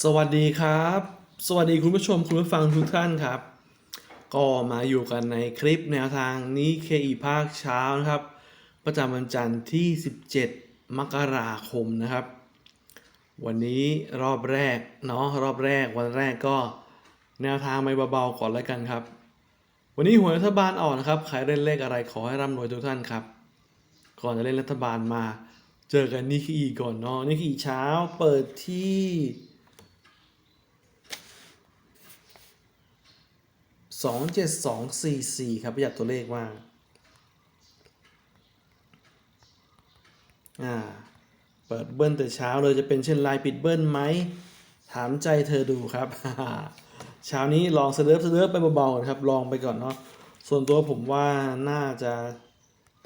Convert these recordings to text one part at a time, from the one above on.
สวัสดีครับ สวัสดีคุณผู้ชมคุณผู้ฟังทุกท่านครับ ก็มาอยู่กันในคลิปแนวทางนี้เคอีภาคเช้านะครับ ประจำวันจันทร์ที่ 17 มกราคมนะครับ วันนี้รอบแรกเนาะรอบแรกวันแรกก็แนวทางไม่เบาๆก่อนแล้วกันครับ วันนี้หวยรัฐบาลออกนะครับใครเล่นเลขอะไรขอให้ร่ำรวยทุกท่านครับ ก่อนจะเล่นรัฐบาลมา เจอกันนิกอีก่อนเนาะนิกอีเช้าเปิดที่ สองเจ็ดสองสี่สี่ครับประหยัดตัวเลขมากอ่าเปิดเบิ้ลแต่เช้าเลยจะเป็นเช่นไรปิดเบิ้ลไหมถามใจเธอดูครับ เช้านี้ลองเสลิฟเสลิฟไปเบาๆก่อนครับ ลองไปก่อนเนาะส่วนตัวผมว่าน่าจะ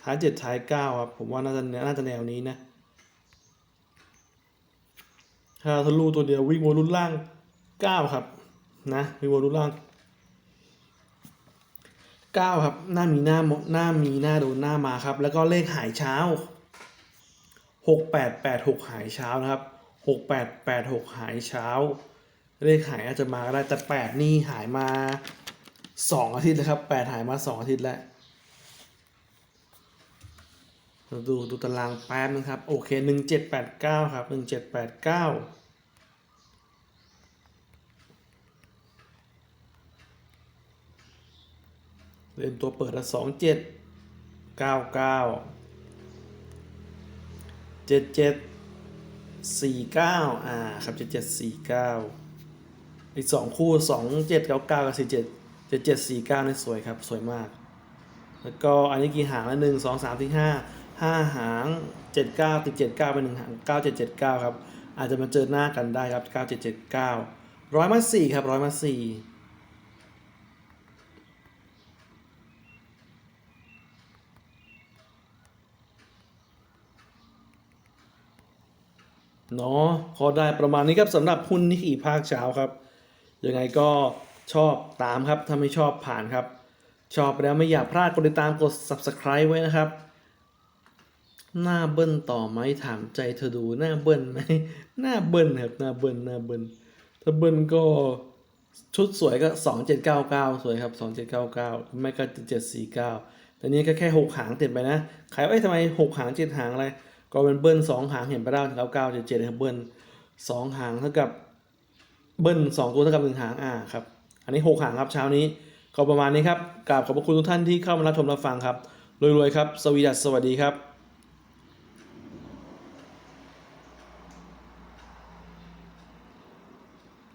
ท้ายเจ็ดท้ายเก้าครับ ผมว่าน่าจะน่าจะแนวนี้นะถ้าทะลุตัวเดียววิ่งวนรุ่นล่างเก้าครับ นะวิ่งวนรุ่นล่าง ก้าครับ หน้ามีหน้าหน้ามีหน้าโดนหน้ามาครับ แล้วก็เลขหายเช้าหกแปดแปดหกหายเช้านะครับหกแปดแปดหกหายเช้า เลขหายอาจจะมาก็ได้แต่แปดนี่หายมาสองอาทิตย์แล้วครับแปดหายมาสองอาทิตย์แล้วดูดูตารางแป๊บนึงครับ โอเคหนึ่งเจ็ดแปดเก้าครับหนึ่งเจ็ดแปดเก้า เล่นตัวเปิดละสองเจ็ดเก้าเก้าเจ็ดเจ็ดสี่เก้าอ่าครับเจ็ดเจ็ดสี่เก้าอีกสองคู่สองเจ็ดเก้าเก้ากับสี่เจ็ดเจ็ดเจ็ดสี่เก้านี่สวยครับสวยมาก แล้วก็อันนี้กี่หางละหนึ่งสองสามที่ห้าห้าหางเจ็ดเก้าติดเจ็ดเก้าเป็นหนึ่งหางเก้าเจ็ดเจ็ดเก้าครับอาจจะมาเจอหน้ากันได้ครับเก้าเจ็ดเจ็ดเก้าร้อยมาสี่ครับร้อยมาสี่ เนาะพอได้ประมาณนี้ครับสำหรับหุ้นนิกอีภาคเช้าครับ ยังไงก็ชอบตามครับ ถ้าไม่ชอบผ่านครับ ชอบแล้วไม่อยากพลาดกดติดตามกด subscribe ไว้นะครับ หน้าเบิ้ลต่อไหมถามใจเธอดูหน้าเบิ้ลไหมหน้าเบิ้ลครับหน้าเบิ้ลหน้าเบิ้ลถ้าเบิ้ลก็ชุดสวยก็สองเจ็ดเก้าเก้าสวยครับสองเจ็ดเก้าเก้าไม่ก็เจ็ดสี่เก้าแต่นี้ก็แค่หกหางติดไปนะใครว่าเอ้ทำไมหกหางเจ็ดหางอะไร ก็เป็นเบิ้ลสองหางเห็นไปได้เก้าเก้าเจ็ดเจ็ดครับเบิ้ลสองหางเท่ากับเบิ้ลสองตัวเท่ากับหนึ่งหางอ่าครับอันนี้หกหางครับเช้านี้ก็ประมาณนี้ครับกราบขอบพระคุณทุกท่านที่เข้ามารับชมรับฟังครับรวยๆครับสวีดัสสวัสดีครับ